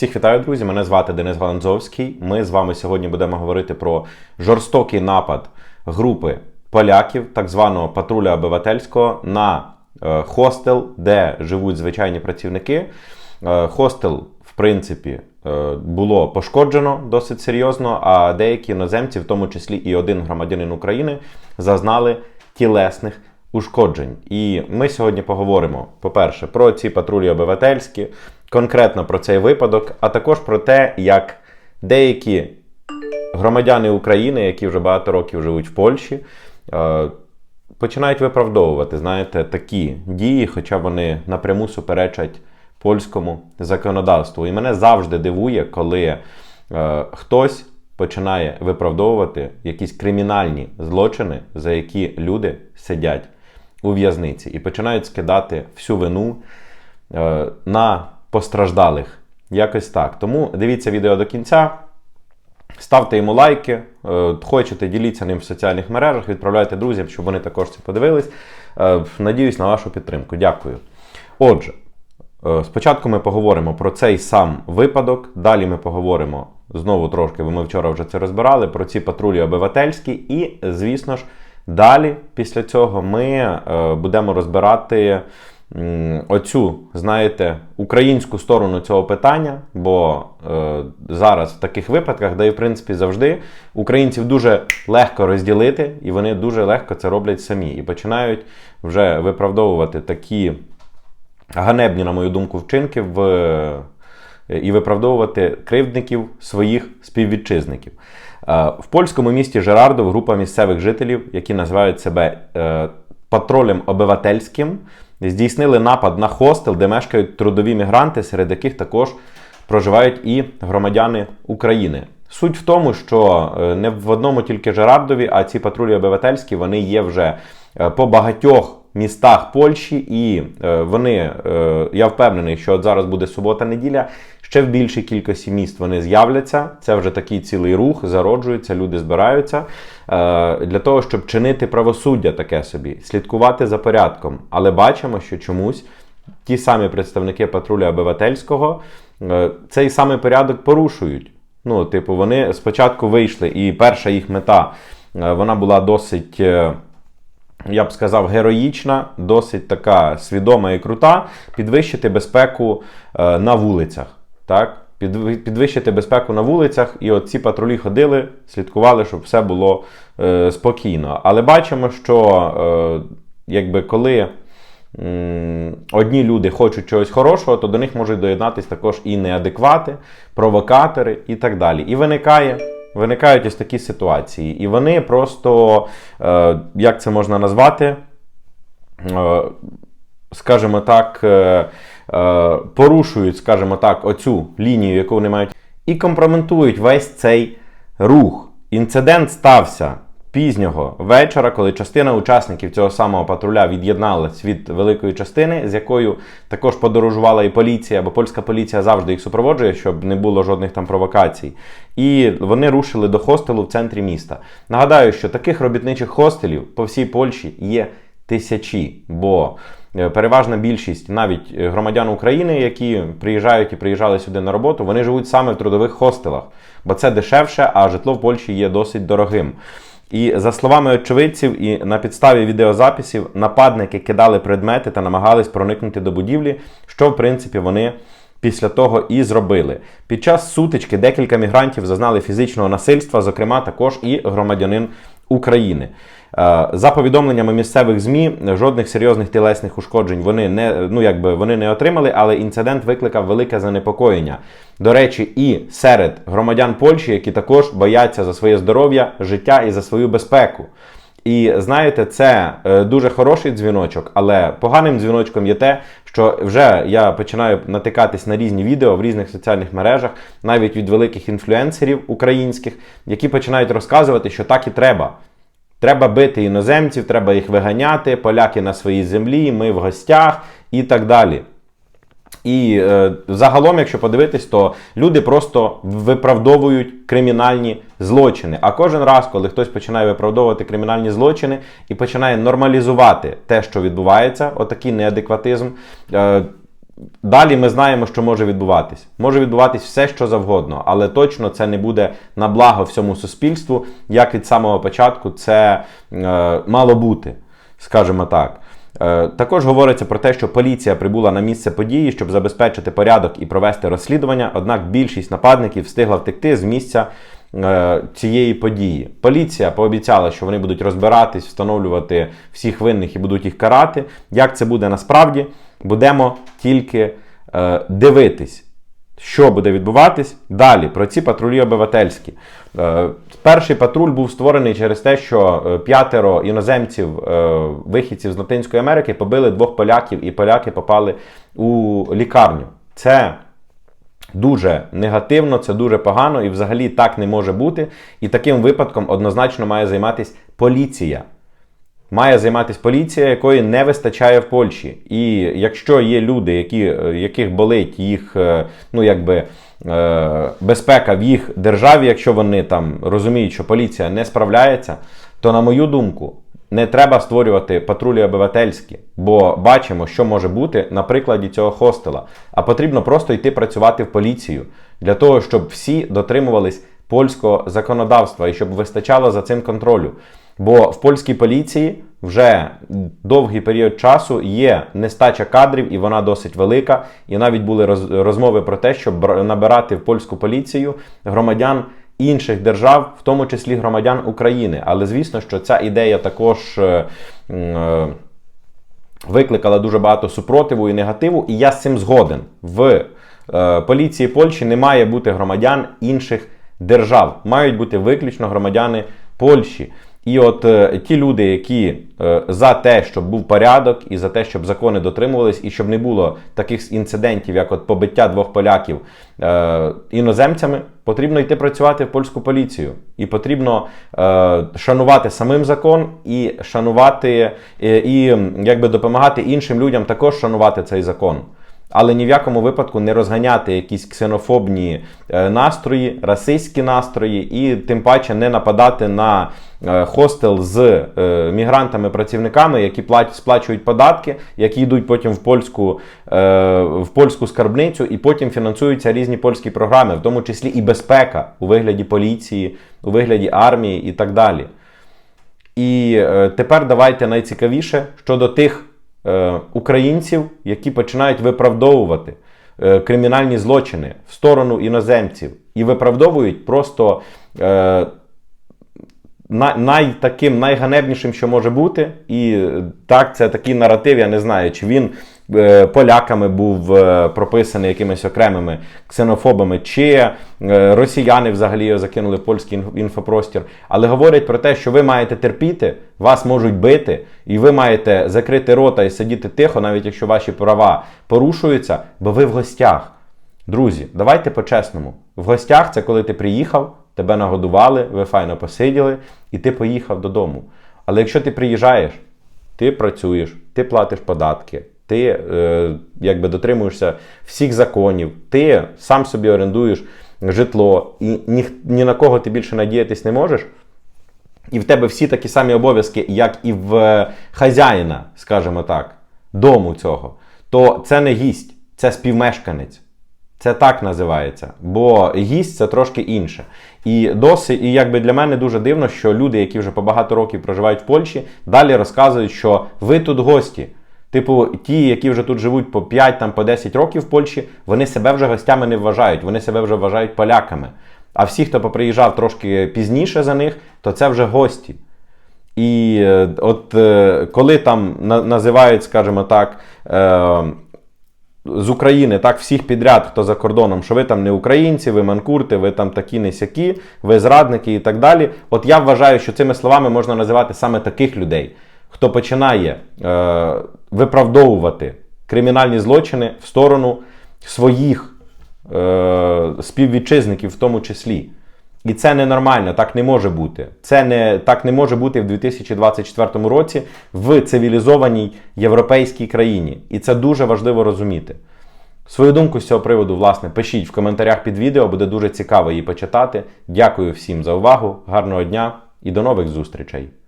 Всіх вітаю, друзі! Мене звати Денис Галанзовський. Ми з вами сьогодні будемо говорити про жорстокий напад групи поляків, так званого патруля обивательського, на е, хостел, де живуть звичайні працівники. Е, Хостел, в принципі, е, було пошкоджено досить серйозно, а деякі іноземці, в тому числі і один громадянин України, зазнали тілесних ушкоджень. І ми сьогодні поговоримо, по-перше, про ці патрулі обивательські, конкретно про цей випадок, а також про те, як деякі громадяни України, які вже багато років живуть в Польщі, е, починають виправдовувати, знаєте, такі дії, хоча вони напряму суперечать польському законодавству. І мене завжди дивує, коли е, хтось починає виправдовувати якісь кримінальні злочини, за які люди сидять у в'язниці, і починають скидати всю вину е, на постраждалих. Якось так. Тому дивіться відео до кінця. Ставте йому лайки, е, хочете, діліться ним в соціальних мережах, відправляйте друзям, щоб вони також це подивились. Е, Надіюсь на вашу підтримку. Дякую. Отже, е, спочатку ми поговоримо про цей сам випадок. Далі ми поговоримо знову трошки, бо ми вчора вже це розбирали, про ці патрулі обивательські. І, звісно ж, далі, після цього, ми будемо розбирати оцю, знаєте, українську сторону цього питання, бо е, зараз в таких випадках, де і в принципі завжди, українців дуже легко розділити, і вони дуже легко це роблять самі. І починають вже виправдовувати такі ганебні, на мою думку, вчинки в, е, і виправдовувати кривдників своїх співвітчизників. Е, В польському місті Жерардов група місцевих жителів, які називають себе е, патрулем обивательським, здійснили напад на хостел, де мешкають трудові мігранти, серед яких також проживають і громадяни України. Суть в тому, що е, не в одному тільки Жерардові, а ці патрулі обивательські вони є вже е, по багатьох містах Польщі, і е, вони, е, я впевнений, що от зараз буде субота-неділя, ще в більшій кількості міст вони з'являться. Це вже такий цілий рух, зароджується, люди збираються е, для того, щоб чинити правосуддя таке собі, слідкувати за порядком. Але бачимо, що чомусь ті самі представники патруля обивательського цей самий порядок порушують. Ну, типу, вони спочатку вийшли, і перша їх мета вона була досить. Е, я б сказав, героїчна, досить така свідома і крута, підвищити безпеку е, на вулицях. Так? Підвищити безпеку на вулицях, і от ці патрулі ходили, слідкували, щоб все було е, спокійно. Але бачимо, що е, якби коли м, одні люди хочуть чогось хорошого, то до них можуть доєднатися також і неадеквати, провокатори і так далі. І виникає. Виникають ось такі ситуації, і вони просто, е, як це можна назвати, е, скажімо так, е, порушують, скажімо так, оцю лінію, яку вони мають, і компрометують весь цей рух. Інцидент стався пізнього вечора, коли частина учасників цього самого патруля від'єдналась від великої частини, з якою також подорожувала і поліція, бо польська поліція завжди їх супроводжує, щоб не було жодних там провокацій. І вони рушили до хостелу в центрі міста. Нагадаю, що таких робітничих хостелів по всій Польщі є тисячі, бо е, переважна більшість навіть е, громадян України, які приїжджають і приїжджали сюди на роботу, вони живуть саме в трудових хостелах, бо це дешевше, а житло в Польщі є досить дорогим. І за словами очевидців, і на підставі відеозаписів нападники кидали предмети та намагались проникнути до будівлі, що в принципі вони після того і зробили. Під час сутички декілька мігрантів зазнали фізичного насильства, зокрема також і громадянин України. Е, За повідомленнями місцевих ЗМІ, жодних серйозних тілесних ушкоджень вони не, ну, якби, вони не отримали, але інцидент викликав велике занепокоєння. До речі, і серед громадян Польщі, які також бояться за своє здоров'я, життя і за свою безпеку. І знаєте, це е, дуже хороший дзвіночок, але поганим дзвіночком є те, що вже я починаю натикатись на різні відео в різних соціальних мережах, навіть від великих інфлюенсерів українських, які починають розказувати, що так і треба. Треба бити іноземців, треба їх виганяти, поляки на своїй землі, ми в гостях і так далі. І е, загалом, якщо подивитись, то люди просто виправдовують кримінальні злочини. А кожен раз, коли хтось починає виправдовувати кримінальні злочини і починає нормалізувати те, що відбувається, отакий неадекватизм. Е, Далі ми знаємо, що може відбуватись. Може відбуватись все, що завгодно, але точно це не буде на благо всьому суспільству, як від самого початку це е, мало бути, скажімо так. Е, Також говориться про те, що поліція прибула на місце події, щоб забезпечити порядок і провести розслідування. Однак більшість нападників встигла втекти з місця е, цієї події. Поліція пообіцяла, що вони будуть розбиратись, встановлювати всіх винних і будуть їх карати. Як це буде насправді, будемо тільки е, дивитись. Що буде відбуватись далі про ці патрулі обивательські? Е, Перший патруль був створений через те, що е, п'ятеро іноземців, е, вихідців з Латинської Америки, побили двох поляків, і поляки попали у лікарню. Це дуже негативно, це дуже погано, і взагалі так не може бути. І таким випадком однозначно має займатися поліція. Має займатися поліція, якої не вистачає в Польщі. І якщо є люди, які, е, яких болить їх е, ну, якби, е, безпека в їх державі, якщо вони там розуміють, що поліція не справляється, то, на мою думку, не треба створювати патрулі обивательські, бо бачимо, що може бути на прикладі цього хостела. А потрібно просто йти працювати в поліцію для того, щоб всі дотримувались польського законодавства і щоб вистачало за цим контролю. Бо в польській поліції вже довгий період часу є нестача кадрів, і вона досить велика. І навіть були роз- розмови про те, щоб набирати в польську поліцію громадян інших держав, в тому числі громадян України. Але звісно, що ця ідея також. е, е, викликала дуже багато супротиву і негативу, і я з цим згоден. В е, поліції Польщі не має бути громадян інших держав, мають бути виключно громадяни Польщі. І от е, ті люди, які е, за те, щоб був порядок, і за те, щоб закони дотримувались, і щоб не було таких інцидентів, як от побиття двох поляків е, іноземцями, потрібно йти працювати в польську поліцію. І потрібно е, шанувати самим закон і шанувати е, і якби допомагати іншим людям також шанувати цей закон. Але ні в якому випадку не розганяти якісь ксенофобні е, настрої, расистські настрої, і тим паче не нападати на е, хостел з е, мігрантами-працівниками, які сплачують податки, які йдуть потім в польську, в польську скарбницю, і потім фінансуються різні польські програми, в тому числі і безпека у вигляді поліції, у вигляді армії і так далі. І тепер давайте найцікавіше щодо тих е, українців, які починають виправдовувати е, кримінальні злочини в сторону іноземців і виправдовують просто е, най, таким найганебнішим, що може бути. І так, це такий наратив, я не знаю, чи він поляками був е, прописаний якимись окремими ксенофобами, чи е, росіяни взагалі його закинули в польський інфопростір. Але говорять про те, що ви маєте терпіти, вас можуть бити, і ви маєте закрити рота і сидіти тихо, навіть якщо ваші права порушуються, бо ви в гостях. Друзі, давайте по-чесному. В гостях це коли ти приїхав, тебе нагодували, ви файно посиділи, і ти поїхав додому. Але якщо ти приїжджаєш, ти працюєш, ти платиш податки, ти е, якби дотримуєшся всіх законів, ти сам собі орендуєш житло, і ні, ні на кого ти більше надіятись не можеш. І в тебе всі такі самі обов'язки, як і в е, хазяїна, скажімо так, дому цього, то це не гість, це співмешканець. Це так називається, бо гість це трошки інше. І досить, і якби для мене дуже дивно, що люди, які вже по багато років проживають в Польщі, далі розказують, що ви тут гості. Типу, ті, які вже тут живуть по 5 там, по 10 років в Польщі, вони себе вже гостями не вважають, вони себе вже вважають поляками. А всі, хто поприїжджав трошки пізніше за них, то це вже гості. І е, от е, коли там називають, скажімо так, е, з України, так всіх підряд, хто за кордоном, що ви там не українці, ви манкурти, ви там такі не сякі, ви зрадники і так далі. От я вважаю, що цими словами можна називати саме таких людей, хто починає виправдовувати кримінальні злочини в сторону своїх е, співвітчизників, в тому числі. І це ненормально, так не може бути. Це не так не може бути в 2024 році в цивілізованій європейській країні. І це дуже важливо розуміти. Свою думку з цього приводу, власне, пишіть в коментарях під відео, буде дуже цікаво її почитати. Дякую всім за увагу, гарного дня і до нових зустрічей!